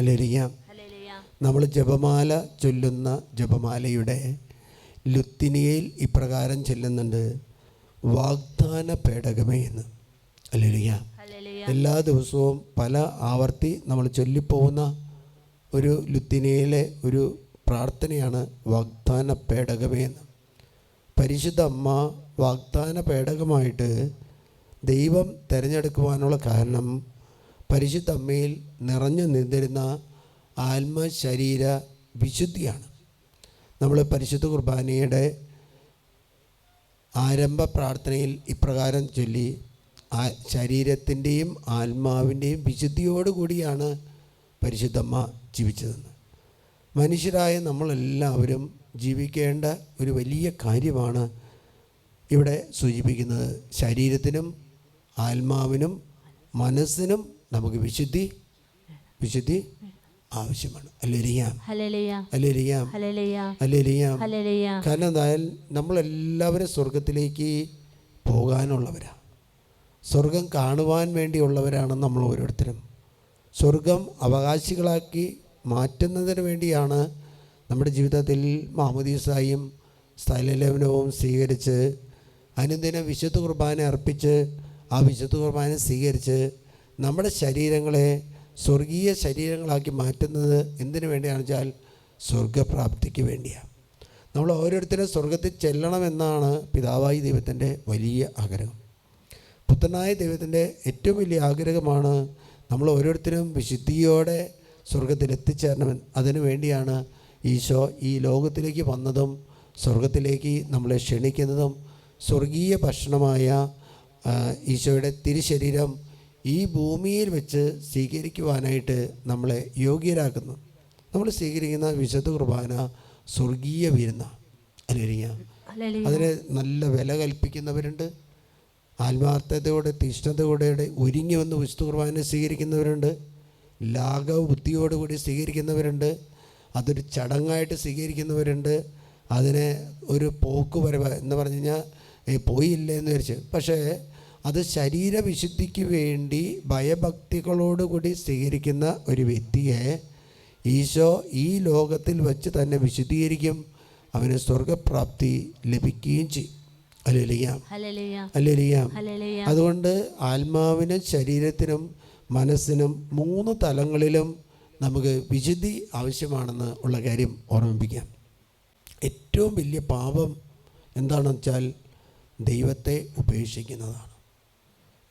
അല്ലേരിയാം നമ്മൾ ജപമാല ചൊല്ലുന്ന ജപമാലയുടെ ലുത്തിനിയയിൽ ഇപ്രകാരം ചെല്ലുന്നുണ്ട്. വാഗ്ദാന പേടകമേ എന്ന്. അല്ലേരിയ എല്ലാ ദിവസവും പല ആവർത്തി നമ്മൾ ചൊല്ലിപ്പോകുന്ന ഒരു ലുത്തിനിയയിലെ ഒരു പ്രാർത്ഥനയാണ് വാഗ്ദാന പേടകമേ എന്ന്. പരിശുദ്ധ അമ്മ വാഗ്ദാന പേടകമായിട്ട് ദൈവം തിരഞ്ഞെടുക്കുവാനുള്ള കാരണം പരിശുദ്ധ അമ്മയിൽ നിറഞ്ഞു നിന്നിരുന്ന ആത്മ ശരീര വിശുദ്ധിയാണ്. നമ്മൾ പരിശുദ്ധ കുർബാനയുടെ ആരംഭ പ്രാർത്ഥനയിൽ ഇപ്രകാരം ചൊല്ലി ആ ശരീരത്തിന്റെയും ആത്മാവിന്റെയും വിശുദ്ധിയോടുകൂടിയാണ് പരിശുദ്ധമ്മ ജീവിച്ചതെന്ന്. മനുഷ്യരായ നമ്മളെല്ലാവരും ജീവിക്കേണ്ട ഒരു വലിയ കാര്യമാണ് ഇവിടെ സൂചിപ്പിക്കുന്നത്. ശരീരത്തിനും ആത്മാവിനും മനസ്സിനും നമുക്ക് വിശുദ്ധി വിശുദ്ധി ആവശ്യമാണ്. കാരണം എന്തായാൽ നമ്മളെല്ലാവരും സ്വർഗത്തിലേക്ക് പോകാനുള്ളവരാണ് സ്വർഗം കാണുവാൻ വേണ്ടിയുള്ളവരാണ് നമ്മൾ ഓരോരുത്തരും. സ്വർഗം അവകാശികളാക്കി മാറ്റുന്നതിന് വേണ്ടിയാണ് നമ്മുടെ ജീവിതത്തിൽ മാമുദീസായും സ്ഥലലേപനവും സ്വീകരിച്ച് അനുദിന വിശുദ്ധ കുർബാന അർപ്പിച്ച് ആ വിശുദ്ധ കുർബാന സ്വീകരിച്ച് നമ്മുടെ ശരീരങ്ങളെ സ്വർഗീയ ശരീരങ്ങളാക്കി മാറ്റുന്നത് എന്തിനു വേണ്ടിയാണ് വെച്ചാൽ സ്വർഗപ്രാപ്തിക്ക് വേണ്ടിയാണ്. നമ്മൾ ഓരോരുത്തരും സ്വർഗത്തിൽ ചെല്ലണമെന്നാണ് പിതാവായി ദൈവത്തിന്റെ വലിയ ആഗ്രഹം. പുത്രനായ ദൈവത്തിന്റെ ഏറ്റവും വലിയ ആഗ്രഹമാണ് നമ്മൾ ഓരോരുത്തരും വിശുദ്ധിയോടെ സ്വർഗത്തിൽ എത്തിച്ചേരണമെന്ന്. അതിനു വേണ്ടിയാണ് ഈശോ ഈ ലോകത്തിലേക്ക് വന്നതും സ്വർഗത്തിലേക്ക് നമ്മളെ ക്ഷണിക്കുന്നതും സ്വർഗീയ ഭക്ഷണമായ ഈശോയുടെ തിരുശരീരം ഈ ഭൂമിയിൽ വെച്ച് സ്വീകരിക്കുവാനായിട്ട് നമ്മളെ യോഗ്യരാക്കുന്നു. നമ്മൾ സ്വീകരിക്കുന്ന വിശുദ്ധ കുർബാന സ്വർഗീയ വിരുന്ന. അല്ലെങ്കിൽ അതിന് നല്ല വില കൽപ്പിക്കുന്നവരുണ്ട്. ആത്മാർത്ഥതയോടെ തീഷ്ണതയോടെ ഒരുങ്ങി വന്ന് വിശുദ്ധ കുർബാന സ്വീകരിക്കുന്നവരുണ്ട്. ലാഘവ ബുദ്ധിയോടുകൂടി സ്വീകരിക്കുന്നവരുണ്ട്. അതൊരു ചടങ്ങായിട്ട് സ്വീകരിക്കുന്നവരുണ്ട്. അതിനെ ഒരു പോക്ക് വരവ് എന്ന് പറഞ്ഞു കഴിഞ്ഞാൽ പോയില്ലേ എന്ന് വിചാരിച്ച്. പക്ഷേ അത് ശരീരവിശുദ്ധിക്ക് വേണ്ടി ഭയഭക്തികളോടുകൂടി സ്വീകരിക്കുന്ന ഒരു വ്യക്തിയെ ഈശോ ഈ ലോകത്തിൽ വച്ച് തന്നെ വിശുദ്ധീകരിക്കും. അവന് സ്വർഗപ്രാപ്തി ലഭിക്കുകയും ചെയ്യും. അല്ലെലിയാം അതുകൊണ്ട് ആത്മാവിനും ശരീരത്തിനും മനസ്സിനും മൂന്ന് തലങ്ങളിലും നമുക്ക് വിശുദ്ധി ആവശ്യമാണെന്ന് ഉള്ള കാര്യം ഓർമ്മിപ്പിക്കാം. ഏറ്റവും വലിയ പാപം എന്താണെന്ന് വെച്ചാൽ ദൈവത്തെ ഉപേക്ഷിക്കുന്നതാണ്.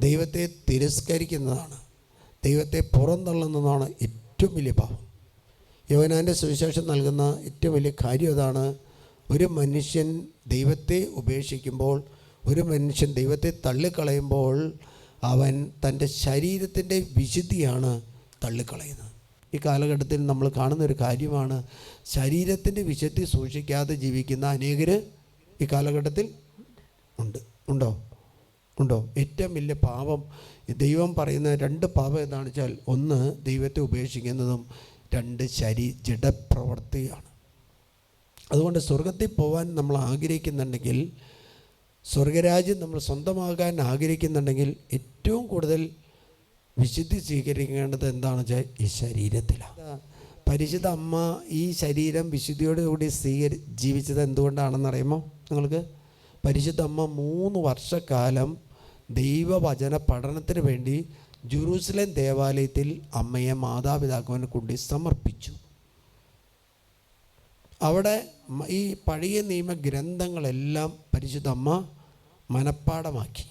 ദൈവത്തെ തിരസ്കരിക്കുന്നതാണ്. ദൈവത്തെ പുറന്തള്ളുന്നതാണ് ഏറ്റവും വലിയ പാപം. യോനാന്റെ സുവിശേഷം നൽകുന്ന ഏറ്റവും വലിയ കാര്യം അതാണ് ഒരു മനുഷ്യൻ ദൈവത്തെ ഉപേക്ഷിക്കുമ്പോൾ ഒരു മനുഷ്യൻ ദൈവത്തെ തള്ളിക്കളയുമ്പോൾ അവൻ തന്റെ ശരീരത്തിന്റെ വിശുദ്ധിയാണ് തള്ളിക്കളയുന്നത്. ഈ കാലഘട്ടത്തിൽ നമ്മൾ കാണുന്ന ഒരു കാര്യമാണ് ശരീരത്തിന്റെ വിശുദ്ധി സൂക്ഷിക്കാതെ ജീവിക്കുന്ന അനേകർ ഈ കാലഘട്ടത്തിൽ ഉണ്ട്. ഉണ്ടോ? ഉണ്ടോ? ഏറ്റവും വലിയ പാപം ദൈവം പറയുന്ന രണ്ട് പാപം എന്താണെന്ന് വെച്ചാൽ ഒന്ന് ദൈവത്തെ ഉപേക്ഷിക്കുന്നതും രണ്ട് ശരി ജഡപ്രവർത്തിയാണ്. അതുകൊണ്ട് സ്വർഗത്തിൽ പോകാൻ നമ്മൾ ആഗ്രഹിക്കുന്നുണ്ടെങ്കിൽ സ്വർഗരാജ്യം നമ്മൾ സ്വന്തമാകാൻ ആഗ്രഹിക്കുന്നുണ്ടെങ്കിൽ ഏറ്റവും കൂടുതൽ വിശുദ്ധി സ്വീകരിക്കേണ്ടത് എന്താണെന്ന് വെച്ചാൽ ഈ ശരീരത്തിലാണ്. പരിശുദ്ധ അമ്മ ഈ ശരീരം വിശുദ്ധിയോടുകൂടി സ്വീകരി ജീവിച്ചത് എന്തുകൊണ്ടാണെന്ന് അറിയുമോ? നിങ്ങൾക്ക്? പരിശുദ്ധ അമ്മ മൂന്ന് വർഷക്കാലം ദൈവവചന പഠനത്തിന് വേണ്ടി ജെറൂസലേം ദേവാലയത്തിൽ അമ്മയെ മാതാപിതാക്കളെ കൊണ്ട് സമർപ്പിച്ചു. അവിടെ ഈ പഴയ നിയമ ഗ്രന്ഥങ്ങളെല്ലാം പരിശുദ്ധ അമ്മ മനഃപ്പാടമാക്കി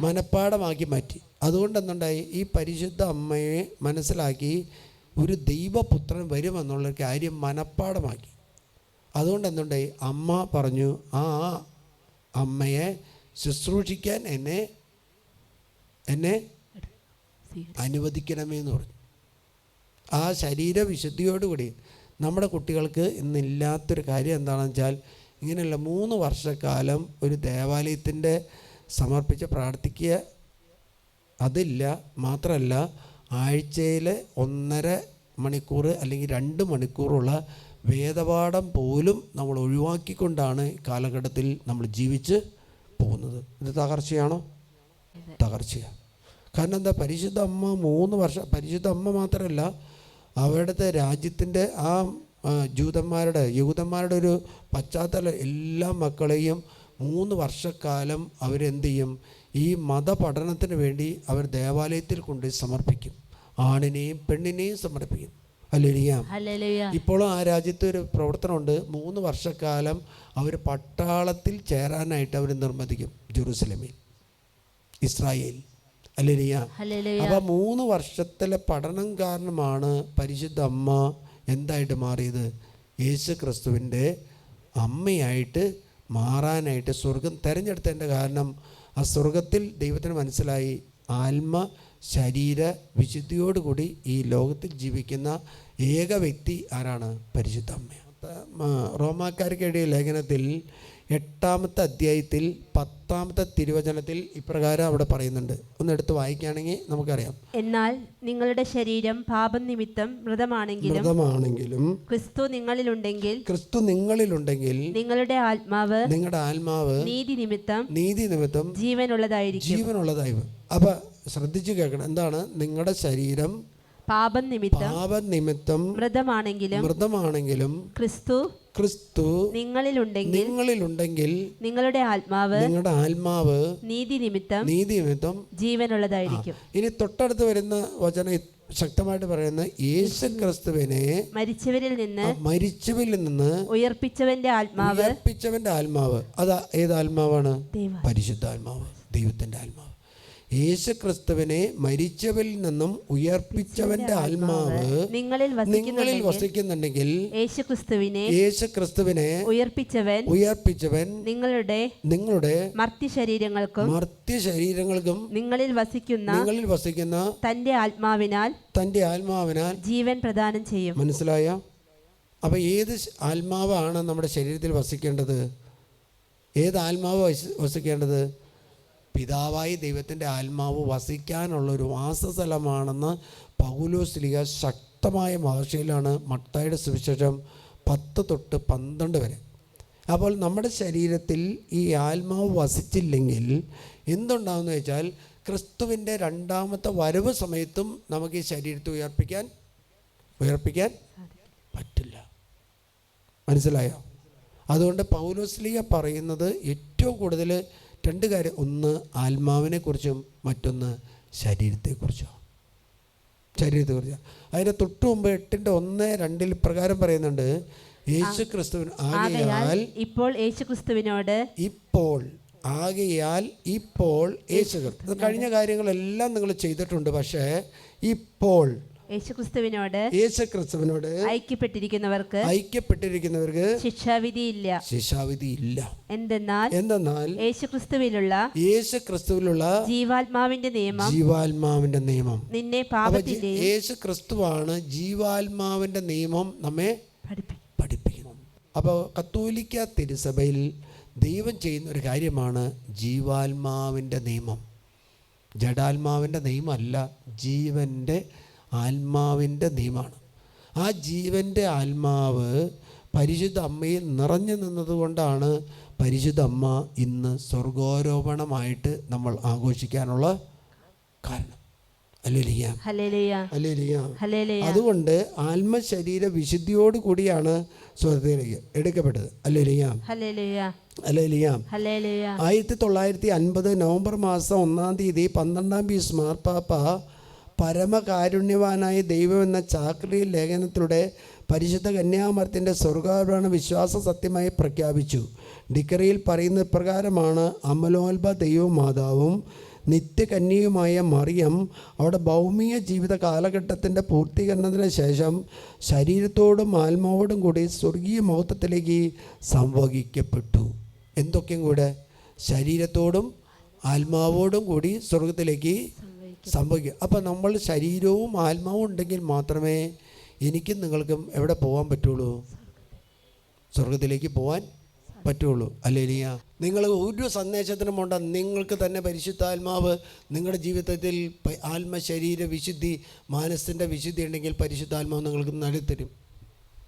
മനപ്പാടമാക്കി മാറ്റി. അതുകൊണ്ട് എന്തുണ്ടായി ഈ പരിശുദ്ധ അമ്മയെ മനസ്സിലാക്കി ഒരു ദൈവപുത്രൻ വരുമെന്നുള്ള കാര്യം മനഃപ്പാടമാക്കി അതുകൊണ്ട് എന്തുണ്ടായി അമ്മ പറഞ്ഞു ആ അമ്മയെ ശുശ്രൂഷിക്കാൻ എന്നെ എന്നെ അനുവദിക്കണമേ എന്ന് പറഞ്ഞു. ആ ശരീര ശരീരവിശുദ്ധിയോടുകൂടി നമ്മുടെ കുട്ടികൾക്ക് ഇന്നില്ലാത്തൊരു കാര്യം എന്താണെന്ന് വെച്ചാൽ ഇങ്ങനെയുള്ള മൂന്ന് വർഷക്കാലം ഒരു ദേവാലയത്തിന്റെ സമർപ്പിച്ച് പ്രാർത്ഥിക്കുക. അതില്ല മാത്രമല്ല ആഴ്ചയിൽ ഒന്നര മണിക്കൂർ അല്ലെങ്കിൽ രണ്ട് മണിക്കൂറുള്ള വേദപാഠം പോലും നമ്മൾ ഒഴിവാക്കിക്കൊണ്ടാണ് കാലഘട്ടത്തിൽ നമ്മൾ ജീവിച്ച് പോകുന്നത്. ഇത് തകർച്ചയാണോ? തകർച്ചയാണ്. കാരണം എന്താ? പരിശുദ്ധ അമ്മ മൂന്ന് വർഷം പരിശുദ്ധ അമ്മ മാത്രമല്ല അവിടുത്തെ രാജ്യത്തിന്റെ ആ ജൂതന്മാരുടെ യൂതന്മാരുടെ ഒരു പശ്ചാത്തല എല്ലാ മക്കളെയും മൂന്ന് വർഷക്കാലം അവരെന്ത് ചെയ്യും? ഈ മതപഠനത്തിന് വേണ്ടി അവർ ദേവാലയത്തിൽ കൊണ്ട് സമർപ്പിക്കും. ആണിനെയും പെണ്ണിനെയും സമർപ്പിക്കും. അല്ലേരിയാം ഹല്ലേലൂയ ഇപ്പോഴും ആ രാജ്യത്ത് ഒരു പ്രവർത്തനമുണ്ട്. മൂന്ന് വർഷക്കാലം അവർ പട്ടാളത്തിൽ ചേരാനായിട്ട് അവർ നിർബന്ധിക്കും ജെറുസലമിൽ. ഇസ്രായേൽ. അല്ലേരിയ അപ്പൊ അപ്പോൾ മൂന്ന് വർഷത്തിലെ പഠനം കാരണമാണ് പരിശുദ്ധ അമ്മ എന്തായിട്ട് മാറിയത്? യേശു ക്രിസ്തുവിന്റെ അമ്മയായിട്ട് മാറാനായിട്ട് സ്വർഗം തിരഞ്ഞെടുത്തതിന്റെ കാരണം ആ സ്വർഗത്തിൽ ദൈവത്തിന് മനസ്സിലായി. ആത്മ ശരീര വിശുദ്ധിയോടുകൂടി ഈ ലോകത്തിൽ ജീവിക്കുന്ന ഏക വ്യക്തി ആരാണ്? പരിശുദ്ധ അമ്മ റോമാക്കാർക്ക് എഴുതിയ ലേഖനത്തിൽ എട്ടാമത്തെ അധ്യായത്തിൽ പത്താമത്തെ തിരുവചനത്തിൽ ഇപ്രകാരം അവിടെ പറയുന്നുണ്ട്. ഒന്ന് എടുത്ത് വായിക്കുകയാണെങ്കിൽ നമുക്കറിയാം. എന്നാൽ നിങ്ങളുടെ ശരീരം പാപം നിമിത്തം മൃതമാണെങ്കിലും മൃതമാണെങ്കിലും ക്രിസ്തു നിങ്ങളിലുണ്ടെങ്കിൽ ക്രിസ്തു നിങ്ങളിലുണ്ടെങ്കിൽ നിങ്ങളുടെ ആത്മാവ് നിങ്ങളുടെ ആത്മാവ് നീതി നിമിത്തം നീതി നിമിത്തം ജീവനുള്ളതായിരിക്കും. ജീവനുള്ളതായി അപ്പം ശ്രദ്ധിച്ചു കേൾക്കണം. എന്താണ്? നിങ്ങളുടെ ശരീരം പാപം നിമിത്തം പാപനിമിത്തം മൃതമാണെങ്കിലും മൃതമാണെങ്കിലും ക്രിസ്തു ക്രിസ്തു നിങ്ങളിലുണ്ടെങ്കിൽ നിങ്ങളിലുണ്ടെങ്കിൽ നിങ്ങളുടെ ആത്മാവ് നിങ്ങളുടെ ആത്മാവ് നീതി നിമിത്തം നീതി നിമിത്തം ജീവനുള്ളതായിരിക്കും. ഇനി തൊട്ടടുത്ത് വരുന്ന വചനം ശക്തമായിട്ട് പറയുന്ന യേശു ക്രിസ്തുവിനെ മരിച്ചവരിൽ നിന്ന് മരിച്ചവരിൽ നിന്ന് ഉയർപ്പിച്ചവന്റെ ആത്മാവ് ഉയർപ്പിച്ചവന്റെ ആത്മാവ്. അത് ഏത് ആത്മാവാണ് പരിശുദ്ധ ആത്മാവ് ദൈവത്തിന്റെ ആത്മാവ്. യേശു ക്രിസ്തുവിനെ മരിച്ചവരിൽ നിന്നും ഉയർപ്പിച്ചവന്റെ ആത്മാവ് നിങ്ങളിൽ നിങ്ങളിൽ വസിക്കുന്നുണ്ടെങ്കിൽ യേശുക്രിസ്തുവിനെ യേശു ക്രിസ്തുവിനെ യേശു ക്രിസ്തുവിനെ ഉയർപ്പിച്ചവൻ ഉയർപ്പിച്ചവൻ നിങ്ങളുടെ നിങ്ങളുടെ മർത്യശരീരങ്ങൾക്കും ശരീരങ്ങൾക്കും മർത്യ ശരീരങ്ങൾക്കും നിങ്ങളിൽ വസിക്കുന്ന നിങ്ങളിൽ വസിക്കുന്ന തന്റെ ആത്മാവിനാൽ തന്റെ ആത്മാവിനാൽ ജീവൻ പ്രദാനം ചെയ്യും. മനസ്സിലായോ? അപ്പോൾ ഏത് ആത്മാവാണ് നമ്മുടെ ശരീരത്തിൽ വസിക്കേണ്ടത്? ഏത് ആത്മാവ് വസിക്കേണ്ടത്? പിതാവായി ദൈവത്തിന്റെ ആത്മാവ് വസിക്കാനുള്ളൊരു വാസസ്ഥലമാണെന്ന് പൗലോസ്ലിക ശക്തമായ ഭാഷയിലാണ് മത്തായുടെ സുവിശേഷം പത്ത് തൊട്ട് പന്ത്രണ്ട് വരെ. അപ്പോൾ നമ്മുടെ ശരീരത്തിൽ ഈ ആത്മാവ് വസിച്ചില്ലെങ്കിൽ എന്തുണ്ടാവുമെന്ന് വെച്ചാൽ ക്രിസ്തുവിന്റെ രണ്ടാമത്തെ വരവ് സമയത്തും നമുക്ക് ഈ ശരീരത്തെ ഉയർപ്പിക്കാൻ ഉയർപ്പിക്കാൻ പറ്റില്ല. മനസ്സിലായോ? അതുകൊണ്ട് പൗലോസ്ലിക പറയുന്നത് ഏറ്റവും കൂടുതൽ രണ്ട് കാര്യം ഒന്ന് ആത്മാവിനെക്കുറിച്ചും മറ്റൊന്ന് ശരീരത്തെക്കുറിച്ചും. ശരീരത്തെക്കുറിച്ച്. അതിന് തൊട്ട് മുമ്പ് എട്ടിന്റെ ഒന്ന് രണ്ടിൽ പ്രകാരം പറയുന്നുണ്ട് യേശു ക്രിസ്തുവിന് ആകയാൽ ആകയാൽ ഇപ്പോൾ യേശു ക്രിസ്തുവിനോട് ഇപ്പോൾ ആകയാൽ ഇപ്പോൾ യേശു കഴിഞ്ഞ കാര്യങ്ങളെല്ലാം നിങ്ങൾ ചെയ്തിട്ടുണ്ട് പക്ഷേ ഇപ്പോൾ യേശു ക്രിസ്തുവിനോട് യേശു ക്രിസ്തുവിനോട് ഐക്യപ്പെട്ടിരിക്കുന്നവർക്ക് ഐക്യപ്പെട്ടിരിക്കുന്നവർക്ക് ശിക്ഷാവിധിയില്ല. ശിക്ഷാവിധി ഇല്ല എന്തെന്നാൽ എന്തെന്നാൽ യേശുക്രിസ്തുവിലുള്ള യേശുക്രിസ്തുവിലുള്ള യേശു ക്രിസ്തുവിലുള്ള ജീവാത്മാവിന്റെ നിയമം ജീവാത്മാവിന്റെ നിയമം. നിന്നെ അപ്പൊ ജി- പാപത്തിന്റെയും യേശു ജീവാത്മാവിന്റെ നിയമം നമ്മെ പഠിപ്പിക്കുന്നു. പഠിപ്പിക്കുന്നത് അപ്പോൾ കത്തോലിക്ക തിരുസഭയിൽ ദൈവം ചെയ്യുന്ന ഒരു കാര്യമാണ് ജീവാത്മാവിന്റെ നിയമം. ജഡാത്മാവിന്റെ നിയമമല്ല ജീവന്റെ ആത്മാവിന്റെ നിയമമാണ് ആ ജീവന്റെ ആത്മാവ് പരിശുദ്ധ അമ്മയിൽ നിറഞ്ഞു നിന്നതുകൊണ്ടാണ് പരിശുദ്ധ അമ്മ ഇന്ന് സ്വർഗോരോപണമായിട്ട് നമ്മൾ ആഘോഷിക്കാനുള്ള കാരണം. അതുകൊണ്ട് ആത്മശരീര വിശുദ്ധിയോട് കൂടിയാണ് സ്വർഗത്തിലേക്ക് എടുക്കപ്പെട്ടത്. ആയിരത്തി തൊള്ളായിരത്തി അൻപത് നവംബർ മാസം ഒന്നാം തീയതി പന്ത്രണ്ടാം പീസ് മാർപ്പാപ്പ പരമകാരുണ്യവാനായ ദൈവം എന്ന ചാക്രി ലേഖനത്തിലൂടെ പരിശുദ്ധ കന്യാമരത്തിന്റെ സ്വർഗാരോഹണ വിശ്വാസ സത്യമായി പ്രഖ്യാപിച്ചു. ഡിക്കറിയിൽ പറയുന്ന പ്രകാരമാണ് അമലോൽബ ദൈവമാതാവും നിത്യകന്യയുമായ മറിയം അവിടെ ഭൗമിക ജീവിത കാലഘട്ടത്തിന്റെ പൂർത്തീകരണത്തിന് ശേഷം ശരീരത്തോടും ആത്മാവോടും കൂടി സ്വർഗീയ മഹത്വത്തിലേക്ക് സംവഹിക്കപ്പെട്ടു. എന്തൊക്കെയും കൂടെ? ശരീരത്തോടും ആത്മാവോടും കൂടി സ്വർഗത്തിലേക്ക് സംഭവിക്കും. അപ്പം നമ്മൾ ശരീരവും ആത്മാവും ഉണ്ടെങ്കിൽ മാത്രമേ എനിക്കും നിങ്ങൾക്കും എവിടെ പോകാൻ പറ്റുള്ളൂ? സ്വർഗത്തിലേക്ക് പോകാൻ പറ്റുള്ളൂ. അല്ലേലിയ. നിങ്ങൾ ഒരു സന്ദേശത്തിനും പോണ്ട. നിങ്ങൾക്ക് തന്നെ പരിശുദ്ധാത്മാവ് നിങ്ങളുടെ ജീവിതത്തിൽ ആത്മശരീര വിശുദ്ധി മാനസിന്റെ വിശുദ്ധി ഉണ്ടെങ്കിൽ പരിശുദ്ധാത്മാവ് നിങ്ങൾക്ക് നടത്തരും അല്ലേലിയാം ഹലേലുയ അല്ലേലിയാം ഹല്ലേലൂയ.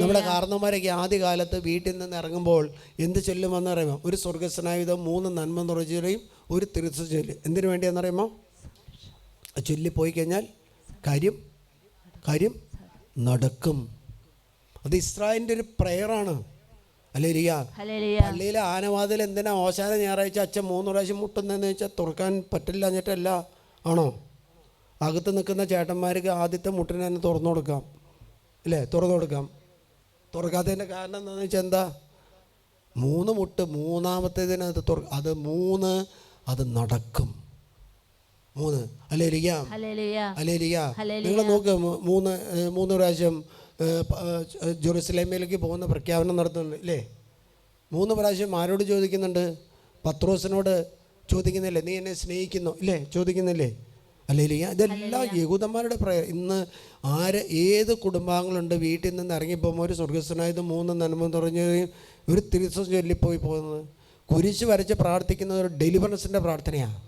നമ്മുടെ കാരണന്മാരൊക്കെ ആദ്യകാലത്ത് വീട്ടിൽ നിന്ന് ഇറങ്ങുമ്പോൾ എന്ത് ചൊല്ലുമെന്ന് അറിയാം ഒരു സ്വർഗസ്നായുധം മൂന്ന് നന്മ നിറച്ചുകയും ഒരു തിരുസ ചൊല്ല്. എന്തിനു വേണ്ടിയാണെന്നറിയുമോ ആ ചൊല്ലി പോയി കഴിഞ്ഞാൽ കാര്യം കാര്യം നടക്കും. അത് ഇസ്രായേലിന്റെ ഒരു പ്രെയറാണ്. അല്ലേ ഇരിക ഹല്ലേലൂയ. പള്ളിയിലെ ആനവാതിൽ എന്തിനാ ഓശാന ഞായറാഴ്ച അച്ഛൻ മൂന്ന് പ്രാവശ്യം മുട്ടുന്നതെന്ന് വെച്ചാൽ തുറക്കാൻ പറ്റില്ല എന്നിട്ടല്ല. ആണോ? അകത്ത് നിൽക്കുന്ന ചേട്ടന്മാർക്ക് ആദ്യത്തെ മുട്ടിനെ തന്നെ തുറന്നു കൊടുക്കാം. അല്ലേ തുറന്നു കൊടുക്കാം. തുറക്കാത്തതിന്റെ കാരണം എന്താണെന്ന് വെച്ചാൽ എന്താ? മൂന്ന് മുട്ട് മൂന്നാമത്തേതിനകത്ത് തുറ അത് മൂന്ന് അത് നടക്കും. മൂന്ന്. അല്ലേ ഇരിക്കാം അല്ലേ ലിയാ. നിങ്ങൾ നോക്ക് മൂന്ന് മൂന്ന് പ്രാവശ്യം ജെറുസലേമയിലേക്ക് ജെറുസലേമിലേക്ക് പോകുന്ന പ്രഖ്യാപനം നടത്തുന്നുണ്ട്. അല്ലേ മൂന്ന് പ്രാവശ്യം ആരോട് ചോദിക്കുന്നുണ്ട്? പത്രോസിനോട് ചോദിക്കുന്നില്ലേ? നീ എന്നെ സ്നേഹിക്കുന്നു. ഇല്ലേ? ചോദിക്കുന്നില്ലേ? അല്ലേലിയ ഇതെല്ലാം യഹൂദന്മാരുടെ പ്രയ ഇന്ന് ആര് ഏത് കുടുംബാംഗങ്ങളുണ്ട് വീട്ടിൽ നിന്ന് ഇറങ്ങിപ്പോകുമ്പോൾ ഒരു സ്വർഗസ്വനായത് മൂന്ന് നന്മ തുടങ്ങി ഒരു തിരുസം ചൊല്ലിപ്പോയി പോകുന്നത്? കുരിശ് വരച്ച് പ്രാർത്ഥിക്കുന്നത് ഒരു ഡെലിവറൻസിന്റെ പ്രാർത്ഥനയാണ്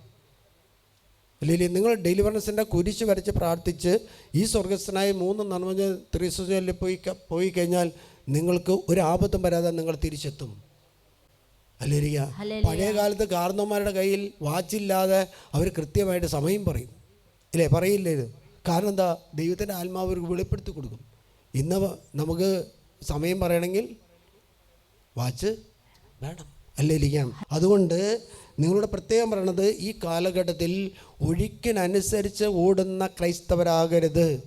അല്ലെങ്കിൽ നിങ്ങൾ ഡെലിവറൻസിന്റെ കുരിശ് വരച്ച് പ്രാർത്ഥിച്ച് ഈ സ്വർഗസ്ഥനായ മൂന്ന് നന്മ ത്രിസുചൊല്ലി പോയി പോയി കഴിഞ്ഞാൽ നിങ്ങൾക്ക് ഒരു ആപത്തും വരാതെ നിങ്ങൾ തിരിച്ചെത്തും. അല്ലേരിയ. പഴയ കാലത്ത് കാർന്നവന്മാരുടെ കയ്യിൽ വാച്ചില്ലാതെ അവർ കൃത്യമായിട്ട് സമയം പറയും. ഇല്ലേ? പറയില്ലേ കാരണം എന്താ? ദൈവത്തിന്റെ ആത്മാവ് അവർക്ക് വെളിപ്പെടുത്തി കൊടുക്കും. ഇന്ന് നമുക്ക് സമയം പറയണമെങ്കിൽ വാച്ച് വേണം. അല്ലേ ഇരിക്കാം? അതുകൊണ്ട് നിങ്ങളുടെ പ്രത്യേകം പറയണത് ഈ കാലഘട്ടത്തിൽ ഒഴുക്കിനനുസരിച്ച് ഓടുന്ന ക്രൈസ്തവരാകരുത്.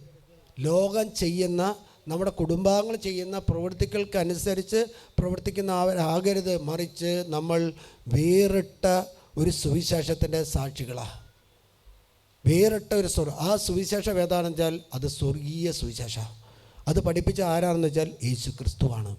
ലോകം ചെയ്യുന്ന നമ്മുടെ കുടുംബാംഗങ്ങൾ ചെയ്യുന്ന പ്രവൃത്തികൾക്കനുസരിച്ച് പ്രവർത്തിക്കുന്നവരാകരുത് മറിച്ച് നമ്മൾ വേറിട്ട ഒരു സുവിശേഷത്തിന്റെ സാക്ഷികളാണ് വേറിട്ട ഒരു സ്വർ ആ സുവിശേഷം ഏതാണെന്ന് വെച്ചാൽ അത് സ്വർഗീയ സുവിശേഷ. അത് പഠിപ്പിച്ച ആരാണെന്ന് വെച്ചാൽ യേശു ക്രിസ്തുവാണ്